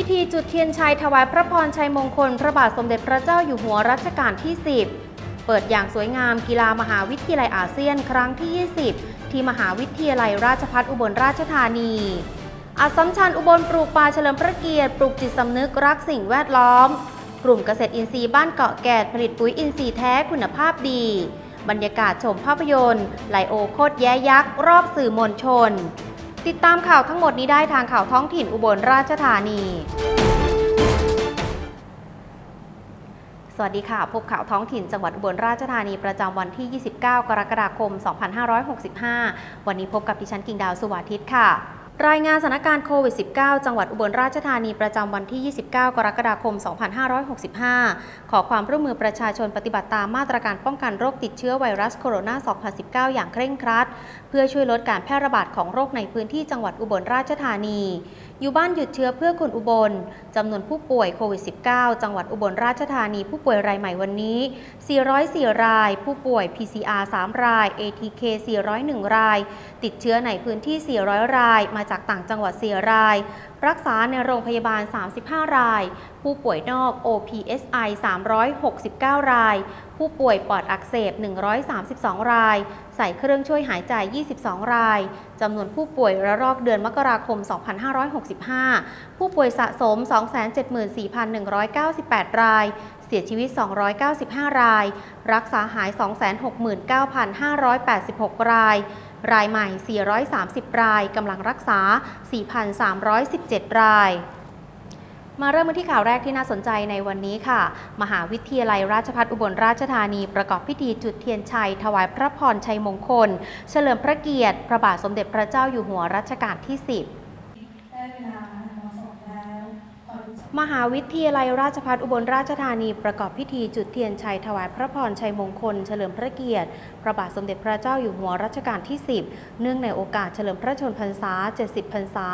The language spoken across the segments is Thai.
พิธีจุดเทียนชัยถวายพระพรชัยมงคล พระบาทสมเด็จพระเจ้าอยู่หัวรัชกาลที่ 10 เปิดอย่างสวยงามกีฬามหาวิทยาลัยอาเซียนครั้งที่ 20 ที่มหาวิทยาลัยราชภัฏอุบลราชธานีอัสสัมชัญอุบลปลูกป่าเฉลิมพระเกียรติปลูกจิตสำนึกรักสิ่งแวดล้อม กลุ่มเกษตรอินทรีย์บ้านเกาะแกดผลิตปุ๋ยอินทรีย์แท้คุณภาพดี บรรยากาศชมภาพยนตร์ ไลโอโคตรแย้ยักษ์ รอบสื่อมวลชน ติดตามข่าวทั้งหมดนี้ได้ทางข่าวท้องถิ่นอุบลราชธานี สวัสดีค่ะ พบข่าวท้องถิ่นจังหวัดอุบลราชธานีประจำวันที่ 29 กรกฎาคม 2565 วันนี้พบกับดิฉันกิ่งดาวสุวาทิตค่ะ รายงานสถานการณ์โควิด -19 จังหวัดอุบลราชธานีประจำวันที่ 29 กรกฎาคม 2565 ขอความร่วมมือประชาชนปฏิบัติตามมาตรการป้องกันโรคติดเชื้อไวรัสโคโรนา 2019 อย่างเคร่งครัด เพื่อช่วยลดการแพร่ระบาดของโรคในพื้นที่จังหวัดอุบลราชธานี อยู่บ้านหยุดเชื้อเพื่อคนอุบล จำนวนผู้ป่วยโควิด -19 จังหวัดอุบลราชธานีผู้ป่วยรายใหม่วันนี้ 404 ราย ผู้ป่วย PCR 3 ราย ATK 401 ราย ติดเชื้อในพื้นที่ 400 ราย มาจากต่างจังหวัด 4 ราย รักษาในโรงพยาบาล 35 ราย ผู้ป่วยนอก OPSI 369 ราย ผู้ป่วยปอดอักเสบ 132 ราย ใส่เครื่องช่วยหายใจ 22 ราย จำนวนผู้ป่วยระลอกเดือนมกราคม 2565 ผู้ป่วยสะสม 274,198 ราย เสียชีวิต 295 ราย รักษาหาย 269,586 ราย รายใหม่ 430 ราย กำลังรักษา 4,317 ราย มาเริ่มกันที่ข่าวแรกที่น่าสนใจในวันนี้ค่ะ มหาวิทยาลัยราชภัฏอุบลราชธานีประกอบพิธีจุดเทียนชัย ถวายพระพรชัยมงคล เฉลิมพระเกียรติ พระบาทสมเด็จพระเจ้าอยู่หัวรัชกาลที่ 10 ได้เวลาเหมาะสมแล้วขอรู้จัก มหาวิทยาลัยราชภัฏอุบลราชธานีประกอบพิธีจุดเทียนชัยถวายพระพรชัยมงคล เฉลิมพระเกียรติ พระบาทสมเด็จพระเจ้าอยู่หัวรัชกาลที่ 10 เนื่องในโอกาสเฉลิมพระชนพรรษา 70 พรรษา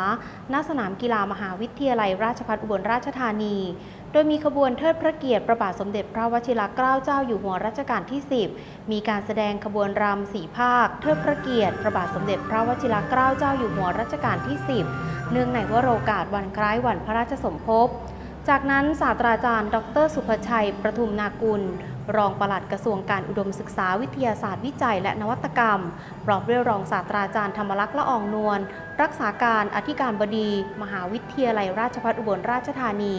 ณ สนามกีฬามหาวิทยาลัยราชภัฏอุบลราชธานี โดยมีขบวนเทิดพระเกียรติพระบาทสมเด็จพระวชิรเกล้าเจ้าอยู่หัวรัชกาลที่ 10 มีการแสดงขบวนรำสี่ภาค เทิดพระเกียรติพระบาทสมเด็จพระวชิรเกล้าเจ้าอยู่หัวรัชกาลที่ 10 เนื่องในวโรกาสวันคล้ายวันพระราชสมภพจากนั้นศาสตราจารย์ ดร สุภชัย ประทุมนากุล รองปลัดกระทรวงการอุดมศึกษาวิทยาศาสตร์วิจัยและนวัตกรรมพร้อมด้วยรองศาสตราจารย์ธรรมลักษ์ละอองนวล รักษาการอธิการบดี มหาวิทยาลัยราชภัฏอุบลราชธานี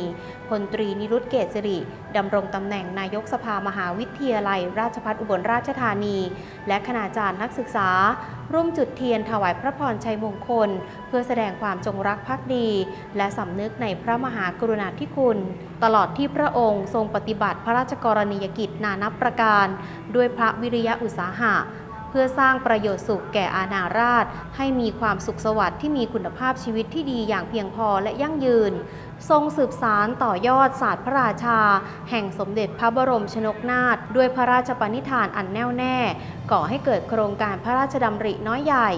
พลตรีนิรุตเกษสิริดำรงตำแหน่งนายกสภามหาวิทยาลัย ราชภัฏอุบลราชธานี และคณาจารย์นักศึกษา ร่วมจุดเทียนถวายพระพรชัยมงคล เพื่อแสดงความจงรักภักดี และสำนึกในพระมหากรุณาธิคุณ ตลอดที่พระองค์ทรงปฏิบัติพระราชกรณียกิจนานับประการ ด้วยพระวิริยะอุตสาหะ พื่อสร้างประโยชน์สุขแก่อาณาราษให้มีความสุขสวัสดิ์ที่มีคุณภาพชีวิตที่ดีอย่างเพียงพอและยั่งยืน ทรงสืบสารต่อยอดศาสตร์พระราชา แห่งสมเด็จพระบรมชนกนาถด้วยพระราชปณิธานอันแน่วแน่ ก่อให้เกิดโครงการพระราชดำริน้อยใหญ่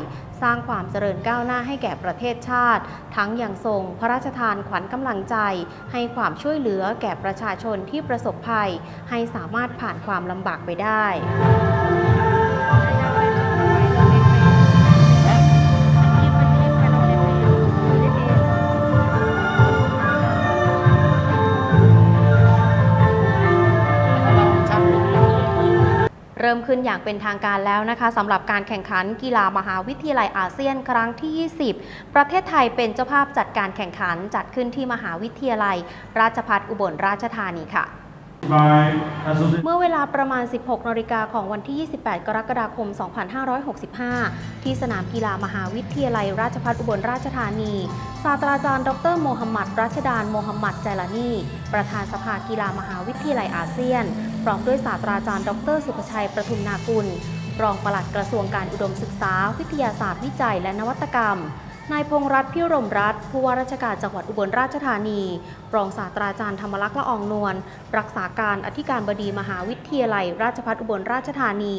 สร้างความเจริญก้าวหน้าให้แก่ประเทศชาติ ทั้งอย่างทรงพระราชทานขวัญกำลังใจ ให้ความช่วยเหลือแก่ประชาชนที่ประสบภัย ให้สามารถผ่านความลำบากไปได้ เริ่มขึ้นอย่างเป็นทางการแล้วนะคะสำหรับการแข่งขันกีฬามหาวิทยาลัยอาเซียนครั้งที่ 20 ประเทศไทยเป็นเจ้าภาพจัดการแข่งขันจัดขึ้นที่มหาวิทยาลัย ราชภัฏอุบลราชธานีค่ะ เมื่อเวลาประมาณ 16นาฬิกาของวันที่ 28 กรกฎาคม 2565 ที่สนามกีฬามหาวิทยาลัยราชภัฏอุบลราชธานี ศาสตราจารย์ ดรโมฮัมหมัด รัชดานโมฮัมหมัด ใจลานีประธานสภากีฬามหาวิทยาลัยอาเซียน พร้อมด้วยศาสตราจารย์ ดร สุภชัย ประทุมนากุล รองปลัดกระทรวงการอุดมศึกษา วิทยาศาสตร์วิจัยและนวัตกรรม นายพงษ์รัตน์พิรมรัตน์ผู้ว่าราชการจังหวัดอุบลราชธานี รองศาสตราจารย์ธรรมลักษณ์ละอองนวล รักษาการอธิการบดีมหาวิทยาลัย ราชภัฏอุบลราชธานี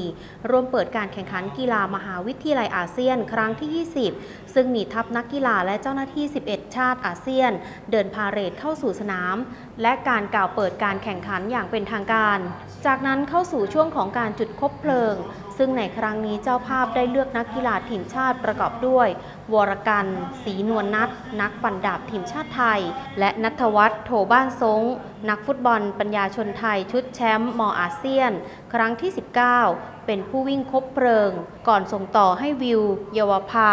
ร่วมเปิดการแข่งขันกีฬามหาวิทยาลัยอาเซียน ครั้งที่ 20 ซึ่งมีทัพนักกีฬาและเจ้าหน้าที่ 11 ชาติอาเซียน เดินพาเหรดเข้าสู่สนาม และการกล่าวเปิดการแข่งขันอย่างเป็นทางการ จากนั้นเข้าสู่ช่วงของการจุดคบเพลิง ซึ่งในครั้งนี้เจ้าภาพได้เลือกนักกีฬาทีมชาติประกอบด้วย วรกันศรีนวลนัทนักปั่นดาบทีมชาติไทย และนัทวัฒน์โถบ้านซงนักฟุตบอลปัญญาชนไทยชุดแชมป์มออาเซียน ครั้งที่ 19 เป็นผู้วิ่งคบเพลิง ก่อนส่งต่อให้วิว เยาวภา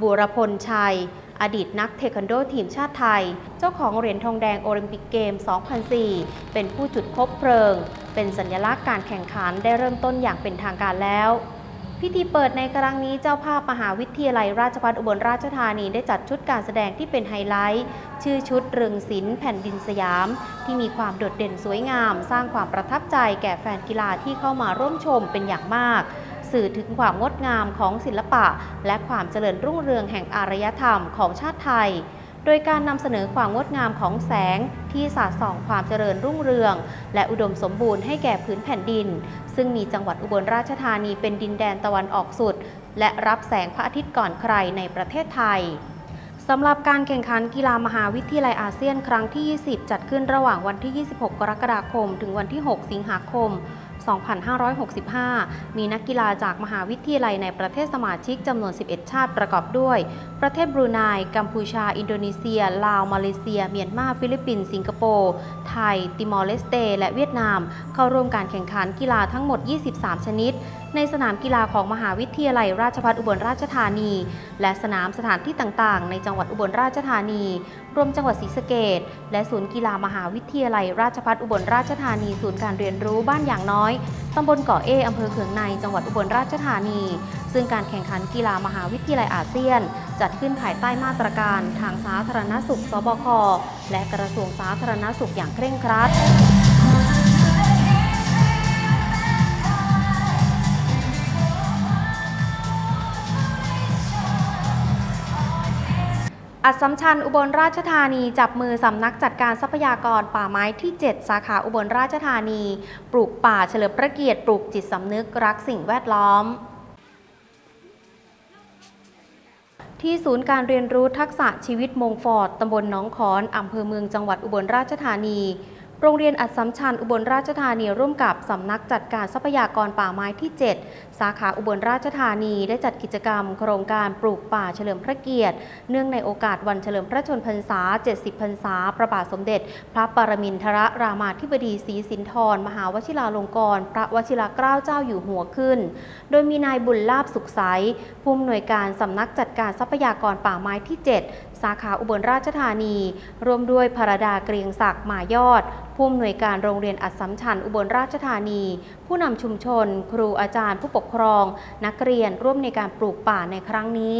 บุรพลชัย อดีตนักเทควันโดทีมชาติไทย เจ้าของเหรียญทองแดงโอลิมปิกเกม 2004 เป็นผู้จุดคบเพลิง เป็นสัญลักษณ์การแข่งขันได้เริ่มต้นอย่างเป็นทางการแล้วพิธีเปิดในครั้งนี้เจ้าภาพมหาวิทยาลัยราชภัฏอุบลราชธานีได้จัดชุดการแสดงที่เป็นไฮไลท์ ชื่อชุดเรืองศิลป์แผ่นดินสยาม ที่มีความโดดเด่นสวยงาม สร้างความประทับใจแก่แฟนกีฬาที่เข้ามาร่วมชมเป็นอย่างมาก สื่อถึงความงดงามของศิลปะ และความเจริญรุ่งเรืองแห่งอารยธรรมของชาติไทย โดยการนำเสนอความงดงามของแสงที่สาดส่องความเจริญรุ่งเรือง และอุดมสมบูรณ์ให้แก่พื้นแผ่นดิน ซึ่งมีจังหวัดอุบลราชธานีเป็นดินแดนตะวันออกสุด และรับแสงพระอาทิตย์ก่อนใครในประเทศไทยสำหรับการแข่งขันกีฬามหาวิทยาลัยอาเซียนครั้งที่ 20 จัดขึ้นระหว่างวันที่ 26 กรกฎาคม ถึงวันที่ 6 สิงหาคม 2565 มีนักกีฬาจากมหาวิทยาลัยในประเทศสมาชิกจำนวน 11 ชาติประกอบด้วย ประเทศบรูไน กัมพูชา อินโดนีเซีย ลาว มาเลเซีย เมียนมา ฟิลิปปินส์ สิงคโปร์ ไทย ติมอร์เลสเต และเวียดนาม เข้าร่วมการแข่งขันกีฬาทั้งหมด 23 ชนิด ในสนามกีฬาของมหาวิทยาลัยราชภัฏอุบลราชธานี และสนามสถานที่ต่างๆ ในจังหวัดอุบลราชธานีรวมจังหวัดศรีสะเกดและศูนย์กีฬามหาวิทยาลัย ราชภัฏอุบลราชธานีศูนย์การเรียนรู้บ้านอย่างน้อยตำบลเกาะเออำเภอเขืองในจังหวัดอุบลราชธานี ซึ่งการแข่งขันกีฬามหาวิทยาลัยอาเซียน จัดขึ้นภายใต้มาตรการ ทางสาธารณสุข สบค และกระทรวงสาธารณสุขอย่างเคร่งครัด อัสสัมชัญอุบลราชธานีจับมือสำนักจัดการทรัพยากรป่าไม้ที่ 7 สาขาอุบลราชธานี ปลูกป่าเฉลิมพระเกียรติปลูกจิตสำนึกรักสิ่งแวดล้อม ที่ศูนย์การเรียนรู้ทักษะชีวิตมงฟอร์ดตำบลหนองขอนอำเภอเมืองจังหวัดอุบลราชธานี โรงเรียนอัสสัมชัญอุบลราชธานีร่วมกับสำนักจัดการทรัพยากรป่าไม้ที่ 7 สาขาอุบลราชธานีได้จัดกิจกรรม โครงการปลูกป่าเฉลิมพระเกียรติ เนื่องในโอกาสวันเฉลิมพระชนพรรษา 70 พรรษา พระบาทสมเด็จ พระปรมินทรรามาธิบดีศรีสินธรมหาวชิราลงกรณ์พระวชิรเกล้าเจ้าอยู่หัวขึ้น โดยมีนายบุญลาบสุขใสผู้อำนวยการสำนักจัดการทรัพยากรป่าไม้ที่ 7 สาขาอุบลราชธานีรวมด้วยพรดาเกรียงศักดิ์มายอด ผู้อำนวยการโรงเรียนอัสสัมชัญอุบลราชธานี ผู้นำชุมชน ครูอาจารย์ ผู้ปกครอง นักเรียนร่วมในการปลูกป่าในครั้งนี้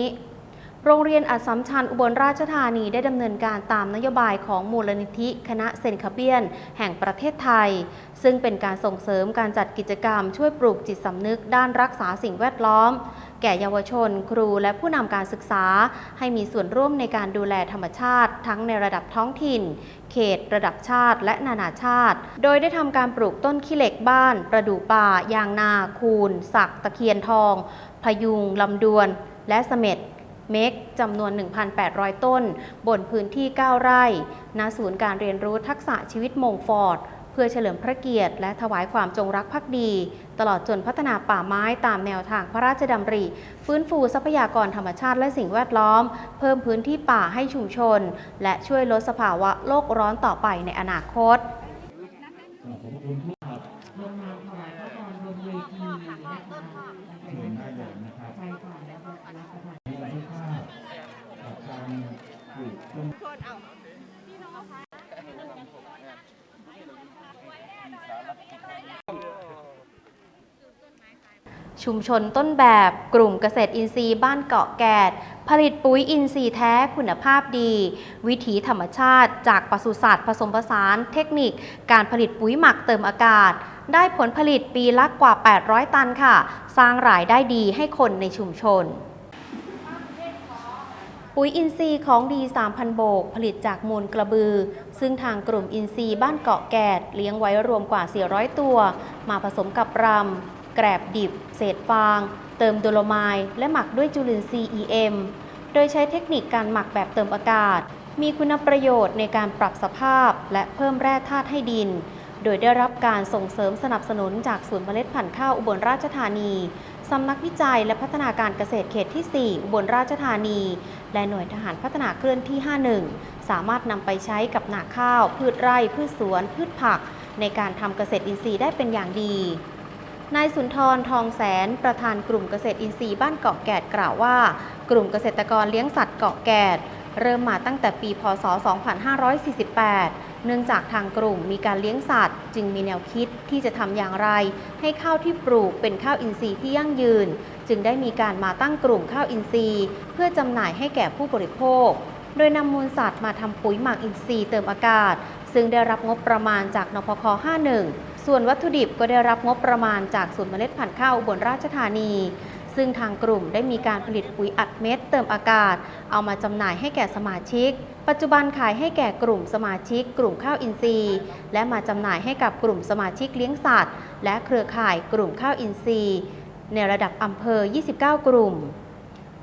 โรงเรียนอัสสัมชัญอุบลราชธานีได้ดำเนินการตามนโยบายของมูลนิธิคณะเซนคาเบียน แห่งประเทศไทย ซึ่งเป็นการส่งเสริมการจัดกิจกรรมช่วยปลูกจิตสำนึกด้านรักษาสิ่งแวดล้อม แก่เยาวชน ครูและผู้นำการศึกษา ให้มีส่วนร่วมในการดูแลธรรมชาติ ทั้งในระดับท้องถิ่น เขต ระดับชาติ และนานาชาติ โดยได้ทำการปลูกต้นขี้เหล็กบ้าน ประดู่ป่า ยางนา คูนสักตะเคียนทอง พยุงลำดวน และเสม็ด เมกจำนวน 1,800 ต้น บนพื้นที่ 9 ไร่ณศูนย์การเรียนรู้ทักษะชีวิตมงฟอร์ด เพื่อเฉลิมพระเกียรติ และถวายความจงรักภักดี ตลอดจนพัฒนาป่าไม้ตามแนวทางพระราชดำริ ฟื้นฟูทรัพยากรธรรมชาติและสิ่งแวดล้อม เพิ่มพื้นที่ป่าให้ชุมชน และช่วยลดสภาวะโลกร้อนต่อไปในอนาคต ลงมาถวายพระพรบนเวทีนะคะใช่ค่ะแล้วก็รับประทาน กับการปลูกต้น ชุมชนต้นแบบกลุ่มเกษตรอินทรีย์บ้านเกาะแกด ผลิตปุ๋ยอินทรีย์แท้คุณภาพดี วิถีธรรมชาติ จากปศุสัตว์ผสมผสาน เทคนิค การผลิตปุ๋ยหมักเติมอากาศ ได้ผลผลิตปีละกว่า 800 ตันค่ะ สร้างรายได้ดีให้คนในชุมชน ปุ๋ยอินทรีย์ของดี 3,000 โบก ผลิตจากมูลกระบือ ซึ่งทางกลุ่มอินทรีย์บ้านเกาะแกดเลี้ยงไว้รวมกว่า 400 ตัว มาผสมกับรำ แกรบดิบ เศษฟาง เติมโดโลไมด์และหมักด้วยจุลินทรีย์ EM โดยใช้เทคนิคการหมักแบบเติมอากาศ มีคุณประโยชน์ในการปรับสภาพ และเพิ่มแร่ธาตุให้ดิน โดยได้รับการส่งเสริมสนับสนุนจากศูนย์เมล็ดพันธุ์ข้าวอุบลราชธานี สำนักวิจัยและพัฒนาการเกษตรเขตที่ 4 อุบลราชธานี และหน่วยทหารพัฒนาเคลื่อนที่ 51 สามารถนำไปใช้กับนาข้าว พืชไร่ พืชสวน พืชผัก ในการทำเกษตรอินทรีย์ได้เป็นอย่างดีนายสุนทรทองแสน ประธานกลุ่มเกษตรอินทรีย์บ้านเกาะแกดกล่าวว่า กลุ่มเกษตรกรเลี้ยงสัตว์เกาะแกด เริ่มมาตั้งแต่ปีพศ 2548 เนื่องจากทางกลุ่มมีการเลี้ยงสัตว์ จึงมีแนวคิดที่จะทำอย่างไร ให้ข้าวที่ปลูกเป็นข้าวอินทรีย์ที่ยั่งยืน จึงได้มีการมาตั้งกลุ่มข้าวอินทรีย์ เพื่อจำหน่ายให้แก่ผู้บริโภค โดยนำมูลสัตว์มาทำปุ๋ยหมักอินทรีย์เติมอากาศ ซึ่งได้รับงบประมาณจากนพค 51 ส่วนวัตถุดิบก็ได้รับงบประมาณจากศูนย์เมล็ดพันธุ์ข้าวอุบลราชธานี ซึ่งทางกลุ่มได้มีการผลิตปุ๋ยอัดเม็ดเติมอากาศ เอามาจำหน่ายให้แก่สมาชิก ปัจจุบันขายให้แก่กลุ่มสมาชิก กลุ่มข้าวอินทรีย์ และมาจำหน่ายให้กับกลุ่มสมาชิกเลี้ยงสัตว์ และเครือข่ายกลุ่มข้าวอินทรีย์ ในระดับอำเภอ 29 กลุ่ม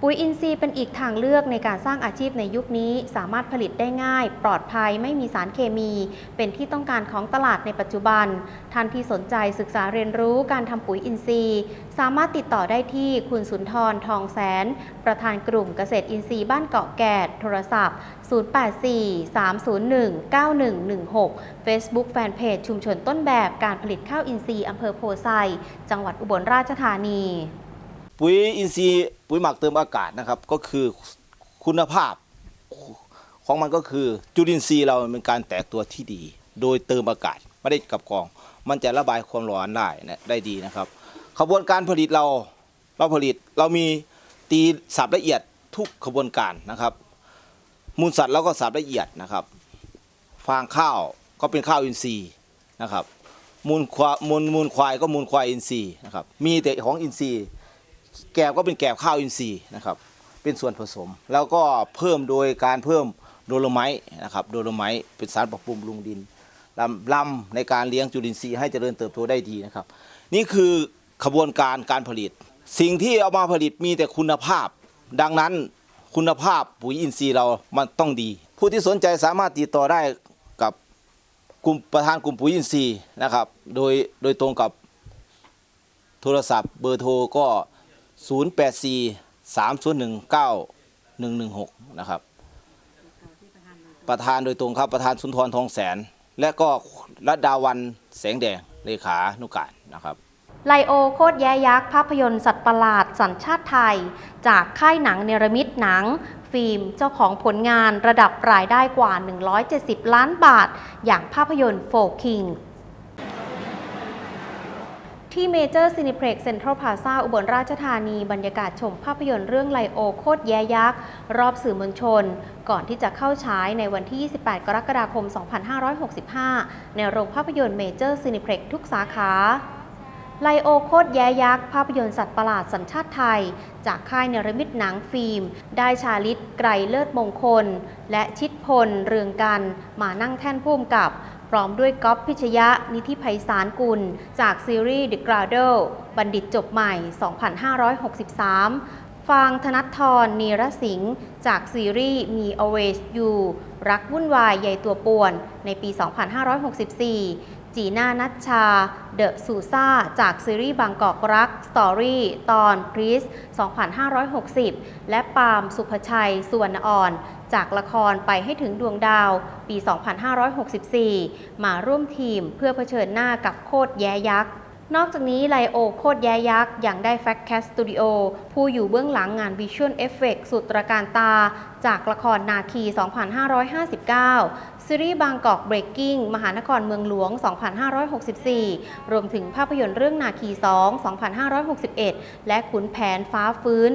ปุ๋ยอินทรีย์เป็นอีกทางเลือกในการสร้างอาชีพในยุคนี้ สามารถผลิตได้ง่าย ปลอดภัยไม่มีสารเคมี เป็นที่ต้องการของตลาดในปัจจุบัน ท่านที่สนใจศึกษาเรียนรู้การทำปุ๋ยอินทรีย์ สามารถติดต่อได้ที่คุณสุนทรทองแสน ประธานกลุ่มเกษตรอินทรีย์บ้านเกาะแกดโทรศัพท์ 084-301-9116 Facebook Fanpage ชุมชนต้นแบบการผลิตข้าวอินทรีย์อำเภอโพไซจังหวัดอุบลราชธานี ปุ๋ยอินทรีย์ปุ๋ยหมักเติมอากาศนะครับ ก็คือคุณภาพของมันก็คือจุลินทรีย์เราเป็นการแตกตัวที่ดี โดยเติมอากาศไม่ได้กับกอง มันจะระบายความร้อนได้นะได้ดีนะครับขบวนการผลิตเราเราผลิตเรามีตีสับละเอียดทุกขบวนการนะครับ มูลสัตว์เราก็สับละเอียดนะครับ ฟางข้าวก็เป็นข้าวอินทรีย์นะครับมูลควายมูลมูลควายก็มูลควายอินทรีย์นะครับมีแต่ของอินทรีย์ แกบก็เป็นแกบข้าวอินทรีย์นะครับ เป็นส่วนผสม แล้วก็เพิ่มโดยการเพิ่มโดโลไมต์นะครับโดโลไมต์เป็นสารปรับปรุงบำรุงดินลำลำในการเลี้ยงจุลินทรีย์ให้เจริญเติบโตได้ดีนะครับ นี่คือขบวนการการผลิต สิ่งที่เอามาผลิตมีแต่คุณภาพ ดังนั้นคุณภาพปุ๋ยอินทรีย์เรามันต้องดี ผู้ที่สนใจสามารถติดต่อได้กับกลุ่มประธานกลุ่มปุ๋ยอินทรีย์นะครับ โดยโดยตรงกับโทรศัพท์เบอร์โทรก็ 084 301 9116 นะครับ ประธานโดยตรงครับประธานสุนทรทองแสน และก็รัดดาวันแสงแดงเลขานุการนะครับไลโอโคตรแย้ยักษ์ภาพยนตร์สัตว์ประหลาดสัญชาติไทย จากค่ายหนังเนรมิตหนัง ฟิล์มเจ้าของผลงานระดับรายได้กว่า 170 ล้านบาท อย่างภาพยนตร์โฟคิง ที่เมเจอร์ซินิเพล็กเซ็นทรัลพาซาอุบลราชธานี บรรยากาศชมภาพยนตร์เรื่องไลโอโคตรแย้ยักษ์ รอบสื่อมวลชน ก่อนที่จะเข้าฉายในวันที่ 28 กรกฎาคม 2565 ในโรงภาพยนตร์เมเจอร์ซินิเพล็กทุกสาขาไลโอโคตรแย้ยักษ์ ภาพยนตร์สัตว์ประหลาดสัญชาติไทย จากค่ายเนรมิตหนังฟิล์ม ได้ชาลิตไกรเลิศมงคล และชิดพล เรืองกัน มานั่งแท่นผู้กำกับ พร้อมด้วยก๊อฟพิชยะ นิธิไพศาลกุล จากซีรีส์ The g r a d l บัณฑิตจบใหม่ 2563 ฟางธนัทธรนีรสิงห์ จากซีรีส์ Me Always You รักวุ่นวายใหญ่ตัวป่วน ในปี 2564 จีน่านัชชา เดอะซูซ่า จากซีรีส์บางกอกรัก สตอรี่ ตอนพรีส2560 และปาล์มสุภชัยสุวรรณอ่อน จากละครไปให้ถึงดวงดาว ปี 2564 มาร่วมทีมเพื่อเผชิญหน้ากับโคตรแย้ยักษ์นอกจากนี้ไลโอโคตรแย้ยักษ์ยังได้ Fact Cast Studio ผู้อยู่เบื้องหลังงาน Visual Effect สุดตระการตา จากละครนาคี 2559 ซีรีส์บางกอก Breaking มหานครเมืองหลวง 2564 รวมถึงภาพยนตร์เรื่องนาคี 2 2561 และขุนแผนฟ้าฟื้น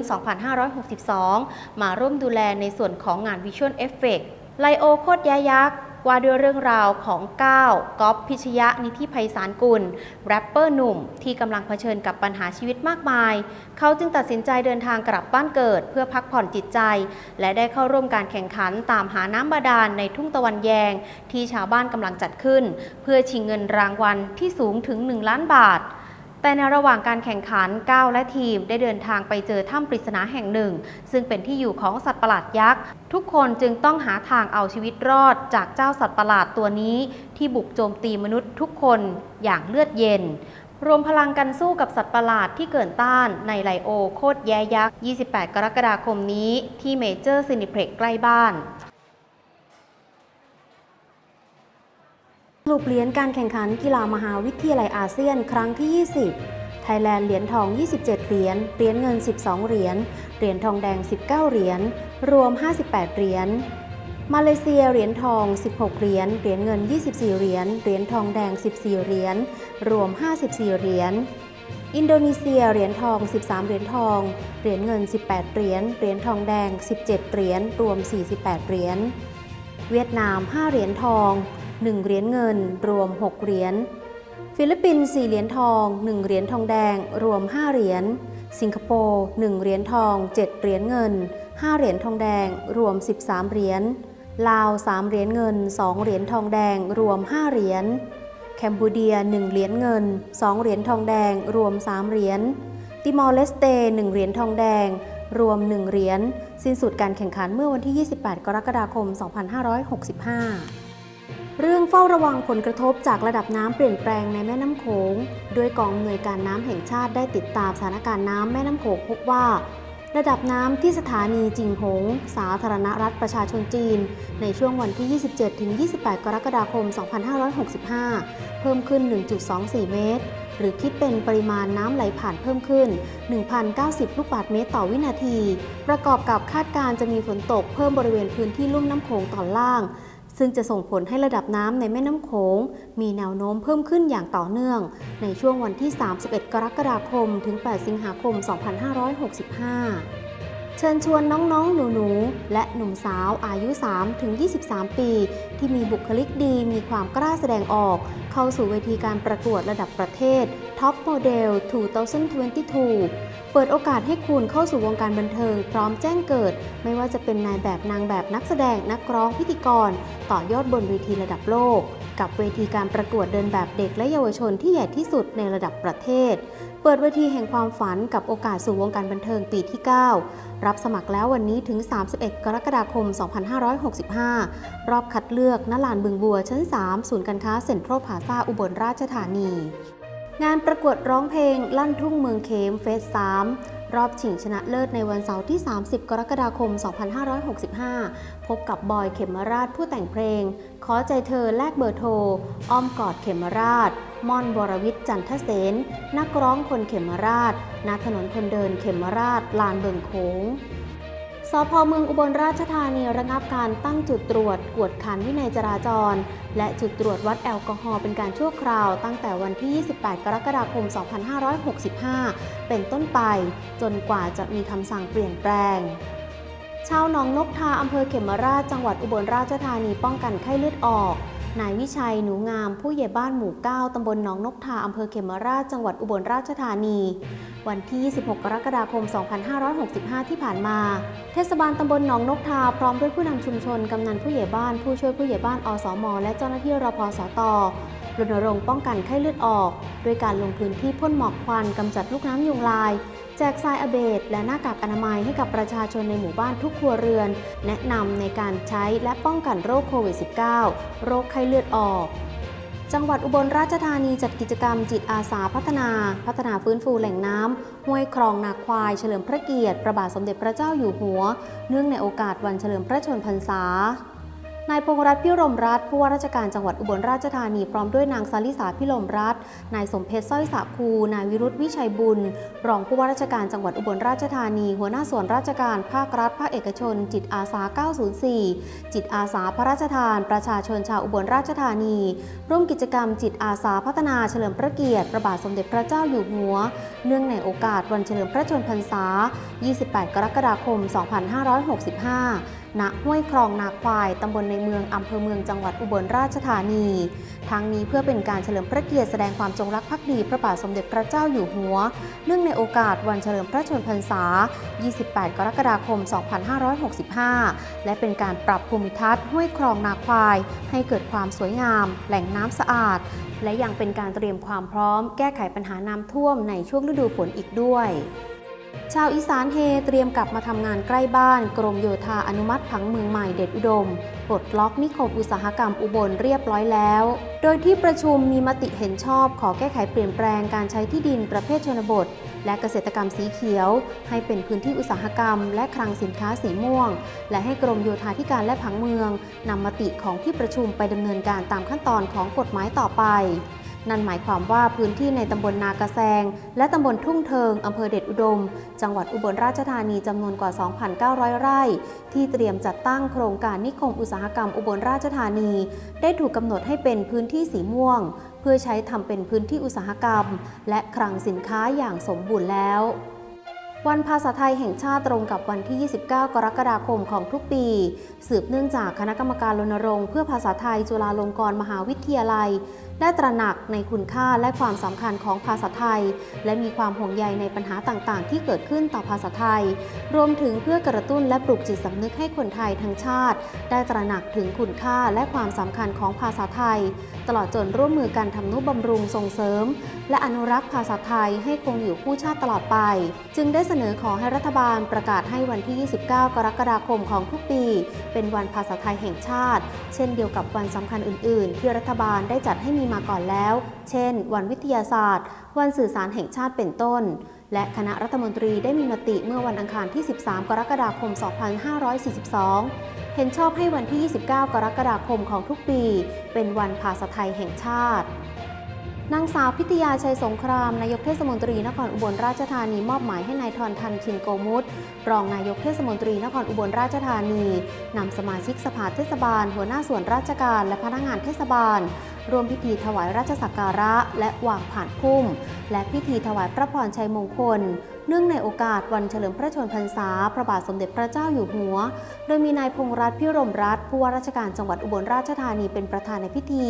2562 มาร่วมดูแลในส่วนของงานวิชวลเอฟเฟกต์ไลโอโคตรยายักษ์ ว่าด้วยเรื่องราวของก้าวก๊อฟพิชยะนิธิไพศาลกุลแรปเปอร์หนุ่ม ที่กำลังเผชิญกับปัญหาชีวิตมากมาย เขาจึงตัดสินใจเดินทางกลับบ้านเกิด เพื่อพักผ่อนจิตใจ และได้เข้าร่วมการแข่งขันตามหาน้ำบาดาลในทุ่งตะวันแยง ที่ชาวบ้านกำลังจัดขึ้น เพื่อชิงเงินรางวัลที่สูงถึง 1 ล้านบาท แต่ในระหว่างการแข่งขันก้าวและทีมได้เดินทางไปเจอถ้ำปริศนาแห่งหนึ่ง ซึ่งเป็นที่อยู่ของสัตว์ประหลาดยักษ์ ทุกคนจึงต้องหาทางเอาชีวิตรอดจากเจ้าสัตว์ประหลาดตัวนี้ ที่บุกโจมตีมนุษย์ทุกคนอย่างเลือดเย็นรวมพลังกันสู้กับสัตว์ประหลาดที่เกินต้านในไลโอโคตรแย่ยักษ์ 28 กรกฎาคมนี้ที่เมเจอร์ซินิเพล็กใกล้บ้าน สรุปเหรียญการแข่งขันกีฬามหาวิทยาลัยอาเซียนครั้งที่ 20 ไทยแลนด์เหรียญทอง 27 เหรียญ เหรียญเงิน 12 เหรียญ เหรียญทองแดง 19 เหรียญ รวม 58 เหรียญ มาเลเซียเหรียญทอง 16 เหรียญ เหรียญเงิน 24 เหรียญ เหรียญทองแดง 14 เหรียญ รวม 54 เหรียญ อินโดนีเซียเหรียญทอง 13 เหรียญทอง เหรียญเงิน 18 เหรียญ เหรียญทองแดง 17 เหรียญ รวม 48 เหรียญ เวียดนาม 5 เหรียญทอง 1 เหรียญเงิน รวม 6 เหรียญ ฟิลิปปินส์4เหรียญทอง 1 เหรียญทองแดง รวม 5 เหรียญ สิงคโปร์ 1 เหรียญทอง 7 เหรียญเงิน 5 เหรียญทองแดง รวม 13 เหรียญ ลาว 3 เหรียญเงิน 2 เหรียญทองแดง รวม 5 เหรียญ แคนเบูเดีย 1 เหรียญเงิน 2 เหรียญทองแดง รวม 3 เหรียญ ติมอร์เลสเต 1 เหรียญทองแดงรวม 1 เหรียญ สิ้นสุดการแข่งขันเมื่อวันที่ 28 กรกฎาคม 2565 เรื่องเฝ้าระวังผลกระทบจากระดับน้ำเปลี่ยนแปลงในแม่น้ำโขงโดยกองอำนวยการน้ำแห่งชาติได้ติดตามสถานการณ์น้ำแม่น้ำโขงพบว่า ระดับน้ำที่สถานีจิงหง สาธารณรัฐประชาชนจีน ในช่วงวันที่ 27-28 กรกฎาคม 2565 เพิ่มขึ้น 1.24 เมตร หรือคิดเป็นปริมาณน้ำไหลผ่านเพิ่มขึ้น 1,090 ลูกบาศก์เมตรต่อวินาที ประกอบกับคาดการณ์จะมีฝนตกเพิ่มบริเวณพื้นที่ลุ่มน้ำโขงตอนล่าง ซึ่งจะส่งผลให้ระดับน้ำในแม่น้ำโขง มีแนวโน้มเพิ่มขึ้นอย่างต่อเนื่อง ในช่วงวันที่ 31 กรกฎาคม ถึง 8 สิงหาคม 2565 ชิญชวนน้องๆ หนูๆ และหนุ่มสาวอายุ 3 ถึง 23 ปี ที่มีบุคลิกดีมีความกล้าแสดงออก เข้าสู่เวทีการประกวดระดับประเทศ Top Model 2022 เปิดโอกาสให้คุณเข้าสู่วงการบันเทิง พร้อมแจ้งเกิด ไม่ว่าจะเป็นนายแบบนางแบบนักแสดงนักร้องพิธีกร ต่อยอดบนเวทีระดับโลก กับเวทีการประกวดเดินแบบเด็กและเยาวชนที่ใหญ่ที่สุดในระดับประเทศ เปิดเวทีแห่งความฝันกับโอกาสสู่วงการบันเทิงปีที่ 9 รับสมัครแล้ววันนี้ถึง 31 กรกฎาคม 2565 รอบคัดเลือกณลานบึงบัวชั้น 3 ศูนย์การค้าเซ็นทรัลพาซาอุบลราชธานี งานประกวดร้องเพลงลั่นทุ่งเมืองเขมเฟส 3รอบชิงชนะเลิศในวันเสาร์ที่ 30 กรกฎาคม 2565 พบกับบอยเขมราชผู้แต่งเพลง ขอใจเธอแลกเบอร์โทร อ้อมกอดเขมราช ม่อนวรวิทย์จันทเสนนักร้องคนเขมราชณถนนคนเดินเขมราชลานเบิงโขงสพเมืองอุบลราชธานีระงับการตั้งจุดตรวจกวดขันวินัยจราจร และจุดตรวจวัดแอลกอฮอล์เป็นการชั่วคราวตั้งแต่วันที่ 28 กรกฎาคม 2565 เป็นต้นไป จนกว่าจะมีคำสั่งเปลี่ยนแปลง ชาวหนองนกทาอำเภอเขมราชจังหวัดอุบลราชธานีป้องกันไข้เลือดออก นายวิชัยหนูงามผู้ใหญ่บ้านหมู่ 9 ตำบลหนองนกทาอำเภอเขมราชจังหวัดอุบลราชธานี วันที่ 26 กรกฎาคม 2565 ที่ผ่านมา เทศบาลตำบลหนองนกทาพร้อมด้วยผู้นำชุมชน กำนันผู้ใหญ่บ้าน ผู้ช่วยผู้ใหญ่บ้านอสม และเจ้าหน้าที่รพสต รณรงค์ป้องกันไข้เลือดออก ด้วยการลงพื้นที่พ่นหมอกควันกำจัดลูกน้ำยุงลาย แจกทรายอเบดและหน้ากากอนามัยให้กับประชาชนในหมู่บ้านทุกครัวเรือน แนะนำในการใช้และป้องกันโรคโควิด -19 โรคไข้เลือดออกจังหวัดอุบลราชธานีจัดกิจกรรมจิตอาสาพัฒนา พัฒนาฟื้นฟูแหล่งน้ำห้วยคลองนาควาย เฉลิมพระเกียรติพระบาทสมเด็จพระเจ้าอยู่หัว เนื่องในโอกาสวันเฉลิมพระชนพรรษา นายพงรัตน์พิรมรัตน์ผู้ว่าราชการจังหวัดอุบลราชธานีพร้อมด้วยนางสาลิสาพิรมรัตน์นายสมเพชรสร้อยสะคูนายวิรุธวิชัยบุญ รองผู้ว่าราชการจังหวัดอุบลราชธานี หัวหน้าส่วนราชการภาครัฐ ภาคเอกชน จิตอาสา 904 จิตอาสาพระราชทาน ประชาชนชาวอุบลราชธานี ร่วมกิจกรรมจิตอาสาพัฒนาเฉลิมพระเกียรติพระบาทสมเด็จพระเจ้าอยู่หัว เนื่องในโอกาสวันเฉลิมพระชนมพรรษา 28 กรกฎาคม 2565 ณห้วยคลองนาควาย ตำบลในเมือง อำเภอเมืองจังหวัดอุบลราชธานี ทั้งนี้เพื่อเป็นการเฉลิมพระเกียรติแสดงความจงรักภักดีพระบาทสมเด็จพระเจ้าอยู่หัว เนื่องในโอกาสวันเฉลิมพระชนมพรรษา 28 กรกฎาคม 2565 และเป็นการปรับภูมิทัศน์ห้วยคลองนาควาย ให้เกิดความสวยงาม แหล่งน้ำสะอาด และยังเป็นการเตรียมความพร้อม แก้ไขปัญหาน้ำท่วมในช่วงฤดูฝนอีกด้วย ชาวอีสานเฮเตรียมกลับมาทำงานใกล้บ้าน กรมโยธาอนุมัติผังเมืองใหม่เด็ดอุดมปลดล็อกนิคมอุตสาหกรรมอุบลเรียบร้อยแล้ว โดยที่ประชุมมีมติเห็นชอบขอแก้ไขเปลี่ยนแปลงการใช้ที่ดินประเภทชนบท และเกษตรกรรมสีเขียว ให้เป็นพื้นที่อุตสาหกรรม และคลังสินค้าสีม่วง และให้กรมโยธาธิการและผังเมืองนำมติของที่ประชุมไปดำเนินการตามขั้นตอนของกฎหมายต่อไป นั่นหมายความว่าพื้นที่ในตำบลนากระแซง และตำบลทุ่งเทิงอำเภอเด็ดอุดม จังหวัดอุบลราชธานีจำนวนกว่า 2,900 ไร่ ที่เตรียมจัดตั้งโครงการนิคมอุตสาหกรรมอุบลราชธานี ได้ถูกกำหนดให้เป็นพื้นที่สีม่วง เพื่อใช้ทำเป็นพื้นที่อุตสาหกรรม และคลังสินค้าอย่างสมบูรณ์แล้ววันภาษาไทยแห่งชาติตรงกับวันที่ 29 กรกฎาคมของทุกปี สืบเนื่องจากคณะกรรมการรณรงค์เพื่อภาษาไทยจุฬาลงกรณ์มหาวิทยาลัย ได้ตระหนักในคุณค่าและความสำคัญของภาษาไทย และมีความห่วงใยในปัญหาต่างๆ ที่เกิดขึ้นต่อภาษาไทย รวมถึงเพื่อกระตุ้นและปลุกจิตสำนึกให้คนไทยทั้งชาติ ได้ตระหนักถึงคุณค่าและความสำคัญของภาษาไทย ตลอดจนร่วมมือกันทำนุบำรุงส่งเสริม และอนุรักษ์ภาษาไทยให้คงอยู่คู่ชาติตลอดไป จึงได้เสนอขอให้รัฐบาลประกาศให้วันที่ 29 กรกฎาคมของทุกปี เป็นวันภาษาไทยแห่งชาติ เช่นเดียวกับวันสำคัญอื่น ๆ ที่รัฐบาลได้จัดให้มีมาก่อนแล้ว เช่น วันวิทยาศาสตร์ วันสื่อสารแห่งชาติเป็นต้น และคณะรัฐมนตรีได้มีมติเมื่อวันอังคารที่ 13 กรกฎาคม 2542 เห็นชอบให้วันที่ 29 กรกฎาคมของทุกปี เป็นวันภาษาไทยแห่งชาตินางสาวพิทยาชัยสงคราม นายกเทศมนตรีนครอุบลราชธานีมอบหมายให้นายทรทันคินโกมุตรองนายกเทศมนตรีนครอุบลราชธานีนำสมาชิกสภาเทศบาล หัวหน้าส่วนราชการและพนักงานเทศบาล ร่วมพิธีถวายราชสักการะ และวางผ่านพุ่ม และพิธีถวายพระพรชัยมงคล เนื่องในโอกาสวันเฉลิมพระชนพรรษา พระบาทสมเด็จพระเจ้าอยู่หัว โดยมีนายพงรัตน์พิรมรัตน์ผู้ว่าราชการจังหวัดอุบลราชธานีเป็นประธานในพิธี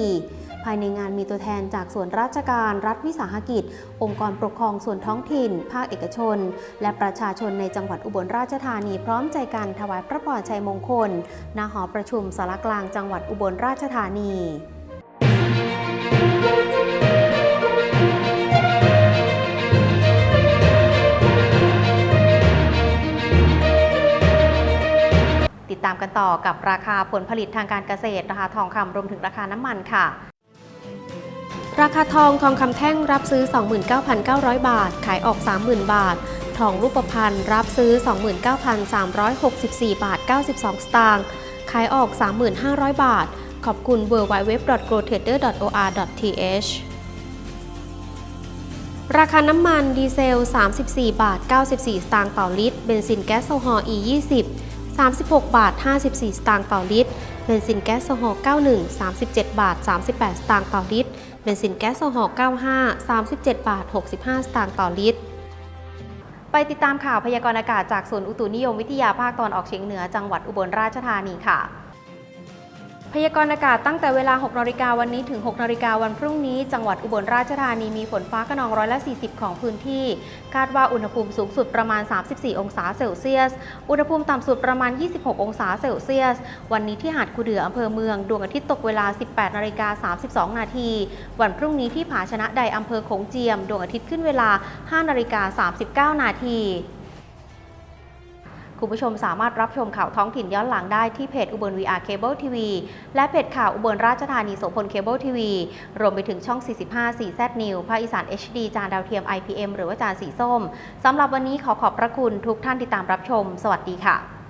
ภายในงานมีตัวแทนจากส่วนราชการรัฐวิสาหกิจ องค์กรปกครองส่วนท้องถิ่น ภาคเอกชน และประชาชนในจังหวัดอุบลราชธานีพร้อมใจกันถวายพระพรชัยมงคลณหอประชุมสารกลางจังหวัดอุบลราชธานี ติดตามกันต่อกับราคาผลผลิตทางการเกษตร ราคาทองคำรวมถึงราคาน้ำมันค่ะ ราคาทองทองคำแท่งรับซื้อ 29,900 บาท ขายออก 30,000 บาท ทองรูปพรรณรับซื้อ 29,364 บาท 92 สตางค์ ขายออก 3,500 บาท ขอบคุณ www.grotrader.or.th ราคาน้ำมันดีเซล 34 บาท 94 สตางค์ต่อลิตร เบนซินแก๊สโซฮอล์ E20 36 บาท 54 สตางค์ต่อลิตร เบนซินแก๊สโซฮอล์ 91 37 บาท 38 สตางค์ต่อลิตร เบนซินแก๊สโซฮอล์ 95 37 บาท 65 สตางค์ต่อลิตร ไปติดตามข่าวพยากรณ์อากาศจากศูนย์อุตุนิยมวิทยาภาคตอนออกเฉียงเหนือจังหวัดอุบลราชธานีค่ะ พยากรณ์อากาศตั้งแต่เวลา 6นาฬิกาวันนี้ถึง 6นาฬิกาวันพรุ่งนี้ จังหวัดอุบลราชธานีมีฝนฟ้าขนองร้อยละ 40 ของพื้นที่ คาดว่าอุณหภูมิสูงสุดประมาณ 34 องศาเซลเซียส อุณหภูมิต่ำสุดประมาณ 26 องศาเซลเซียส วันนี้ที่หาดคูเดืออำเภอเมือง ดวงอาทิตย์ตกเวลา 18นาฬิกา32 นาที วันพรุ่งนี้ที่ผาชนะใดอำเภอโขงเจียม ดวงอาทิตย์ขึ้นเวลา 5นาฬิกา39 นาที คุณผู้ชมสามารถรับชมข่าวท้องถิ่นย้อนหลังได้ที่เพจอุบล VR Cable TV และเพจข่าวอุบลราชธานีโสพลเคเบิลทีวีรวมไปถึงช่อง 45 4 Z New ภาคอีสาน HD จานดาวเทียม IPM หรือว่าจานสีส้มสำหรับวันนี้ขอขอบพระคุณทุกท่านที่ตามรับชม สวัสดีค่ะ